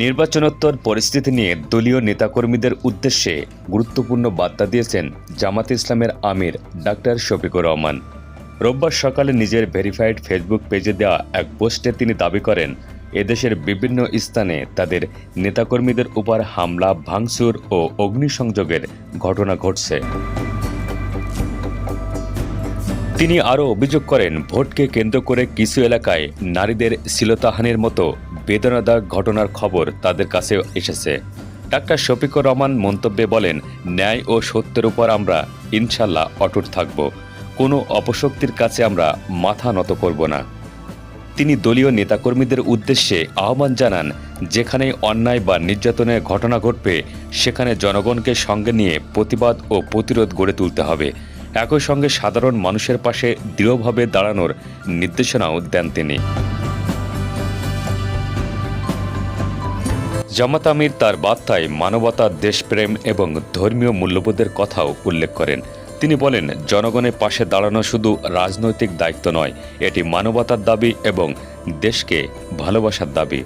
নির্বাচনোত্তর পরিস্থিতি নিয়ে দলীয় নেতাকর্মীদের উদ্দেশ্যে গুরুত্বপূর্ণ বার্তা দিয়েছেন জামাত ইসলামের আমির ডাক্তার শফিকুর রহমান। রোববার সকালে নিজের ভেরিফাইড ফেসবুক পেজে দেওয়া এক পোস্টে তিনি দাবি করেন, এদেশের বিভিন্ন স্থানে তাদের নেতাকর্মীদের উপর হামলা, ভাঙচুর ও অগ্নিসংযোগের ঘটনা ঘটছে। তিনি আরও অভিযোগ করেন, ভোটকে কেন্দ্র করে কিছু এলাকায় নারীদের শিলতাহানির মতো বেদনাদায়ক ঘটনার খবর তাদের কাছে এসেছে। ডাক্তার শফিকুর রহমান মন্তব্যে বলেন, ন্যায় ও সত্যের উপর আমরা ইনশাল্লাহ অটুট থাকব। কোনো অপশক্তির কাছে আমরা মাথা নত করব না। তিনি দলীয় নেতাকর্মীদের উদ্দেশ্যে আহ্বান জানান, যেখানে অন্যায় বা নির্যাতনের ঘটনা ঘটবে, সেখানে জনগণকে সঙ্গে নিয়ে প্রতিবাদ ও প্রতিরোধ গড়ে তুলতে হবে। একই সঙ্গে সাধারণ মানুষের পাশে দৃঢ়ভাবে দাঁড়ানোর নির্দেশনাও দেন তিনি। জামাত আমির তার বার্তায় মানবতা দেশপ্রেম এবং ধর্মীয় মূল্যবোধের কথাও উল্লেখ করেন। তিনি বলেন, জনগণের পাশে দাঁড়ানো শুধু রাজনৈতিক দায়িত্ব নয়, এটি মানবতার দাবি এবং দেশকে ভালোবাসার দাবি।